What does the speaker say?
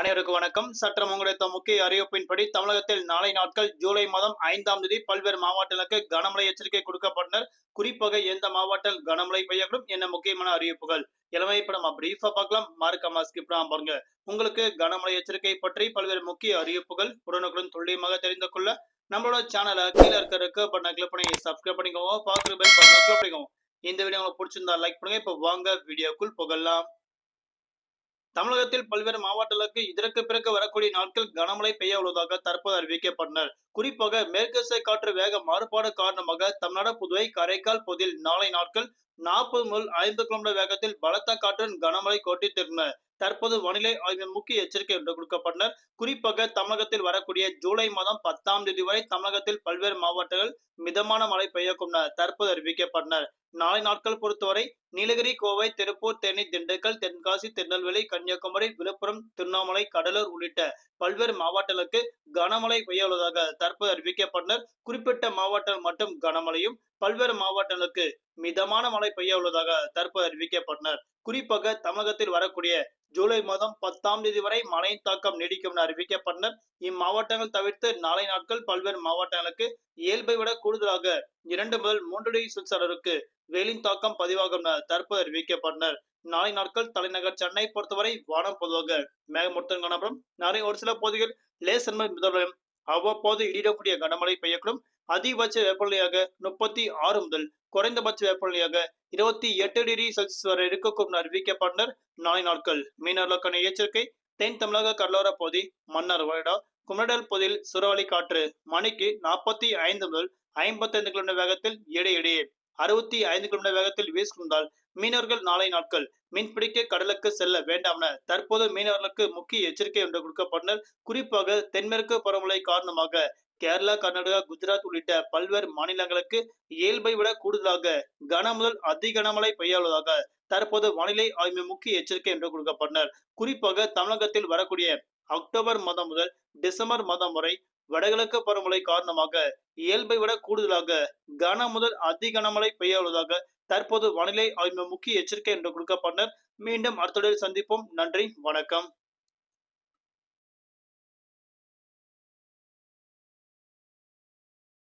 அனைவருக்கும் வணக்கம். சற்றம் உங்களுடைய முக்கிய அறிவிப்பின்படி தமிழகத்தில் நாளை நாட்கள் ஜூலை மாதம் ஐந்தாம் தேதி பல்வேறு மாவட்டங்களுக்கு கனமழை எச்சரிக்கை கொடுக்கப்பட்டனர். குறிப்பாக எந்த மாவட்டத்தில் கனமழை பெய்யக்கூடும் என்ன முக்கியமான அறிவிப்புகள்? இளமை இப்ப நம்ம பிரீஃபா பார்க்கலாம் மார்க்கமா ஸ்கிப் பாருங்க. உங்களுக்கு கனமழை எச்சரிக்கை பற்றி பல்வேறு முக்கிய அறிவிப்புகள் உடனுக்குடன் துல்லியமாக தெரிந்து கொள்ள நம்மளோட சேனலை கீழே இருக்கிறதுக்கு பண்ண கிளிக் பண்ணி சப்ஸ்கிரைப் பண்ணிக்கோங்க. பாக்குற பெல் கிளிக் பண்ணிக்கோங்க. இந்த வீடியோ உங்களுக்கு பிடிச்சிருந்தா லைக் பண்ணுங்க. இப்போ வாங்க வீடியோக்குள் புகழலாம் தமிழகத்தில் பல்வேறு மாவட்டங்களுக்கு இதற்கு பிறகு வரக்கூடிய நாட்கள் கனமழை பெய்ய உள்ளதாக தற்போது அறிவிக்கப்பட்டனர். குறிப்பாக மேற்கசை காற்று வேக மாறுபாடு காரணமாக தமிழ்நாடு புதுவை காரைக்கால் பகுதியில் நாளை நாட்கள் நாற்பது முதல் ஐந்து கிலோமீட்டர் வேகத்தில் பலத்த காற்றுடன் கனமழை கொட்டித்திருந்தன. தற்போது வானிலை ஆய்வின் முக்கிய எச்சரிக்கை என்று கொடுக்கப்பட்டனர். குறிப்பாக தமிழகத்தில் வரக்கூடிய ஜூலை மாதம் பத்தாம் தேதி வரை தமிழகத்தில் பல்வேறு மாவட்டங்கள் மிதமான மழை பெய்யக்கும் தற்போது அறிவிக்கப்பட்டனர். நாளை நாட்கள் பொறுத்தவரை நீலகிரி கோவை திருப்பூர் தேனி திண்டுக்கல் தென்காசி திருநெல்வேலி கன்னியாகுமரி விழுப்புரம் திருவண்ணாமலை கடலூர் உள்ளிட்ட பல்வேறு மாவட்டங்களுக்கு கனமழை பெய்ய உள்ளதாக தற்போது அறிவிக்கப்பட்டனர் குறிப்பிட்ட மாவட்டம் மட்டும் கனமழையும் பல்வேறு மாவட்டங்களுக்கு மிதமான மழை பெய்ய உள்ளதாக தற்போது அறிவிக்கப்பட்டனர் குறிப்பாக தமிழகத்தில் வரக்கூடிய ஜூலை மாதம் பத்தாம் தேதி வரை மழையின் தாக்கம் நீடிக்கும் என அறிவிக்கப்பட்டனர் இம்மாவட்டங்கள் தவிர்த்து நாளை நாட்கள் பல்வேறு மாவட்டங்களுக்கு இயல்பை விட கூடுதலாக இரண்டு முதல் மூன்று டிகிரி செல்சியஸ் வெயிலின் தாக்கம் பதிவாகும் தற்போது அறிவிக்கப்பட்டனர். நாளை நாட்கள் தலைநகர் சென்னை பொறுத்தவரை வானம் பொதுவாக மேகமூட்டம் காணப்படும். நாளை ஒரு சில பகுதிகள் லேசன்மை முதல்வரும் அவ்வப்போது இடிடக்கூடிய கனமழை பெய்யக்கூடும். அதிகபட்ச வெப்பநிலையாக முப்பத்தி ஆறு முதல் குறைந்தபட்ச வெப்பநிலையாக இருபத்தி எட்டு டிகிரி செல்சியஸ் வரை இருக்கக்கூடும் அறிவிக்கப்பட்டனர். நாளை நாட்கள் மீனவர்களுக்கான எச்சரிக்கை தென் தமிழக கடலோர பகுதி மன்னார் வருடா குமரடல் பகுதியில் சுறவழி காற்று மணிக்கு நாற்பத்தி ஐந்து முதல் ஐம்பத்தி ஐந்து கிலோமீட்டர் வேகத்தில் இடையிடையே அறுபத்தி ஐந்து கிலோமீட்டர் வேகத்தில் வீசுகின்றால் மீனவர்கள் நாளை நாட்கள் மீன்பிடிக்க கடலுக்கு செல்ல வேண்டாம் என தற்போது மீனவர்களுக்கு முக்கிய எச்சரிக்கை ஒன்று கொடுக்கப்பட்டனர். குறிப்பாக தென்மேற்கு பருவமழை காரணமாக கேரளா கர்நாடகா குஜராத் உள்ளிட்ட பல்வேறு மாநிலங்களுக்கு இயல்பை விட கூடுதலாக கன முதல் அதி கனமழை பெய்யாததாக தற்போது வானிலை ஆய்வு முக்கிய எச்சரிக்கை என்று கொடுக்கப்பட்டனர். குறிப்பாக தமிழகத்தில் வரக்கூடிய அக்டோபர் மாதம் முதல் டிசம்பர் மாதம் வரை வடகிழக்கு பருவமழை காரணமாக இயல்பை விட கூடுதலாக கன முதல் அதி கனமழை பெய்ய உள்ளதாக தற்போது வானிலை ஆய்வு முக்கிய எச்சரிக்கை என்று கொடுக்கப்பட்டனர் மீண்டும் அடுத்த சந்திப்போம். நன்றி. வணக்கம்.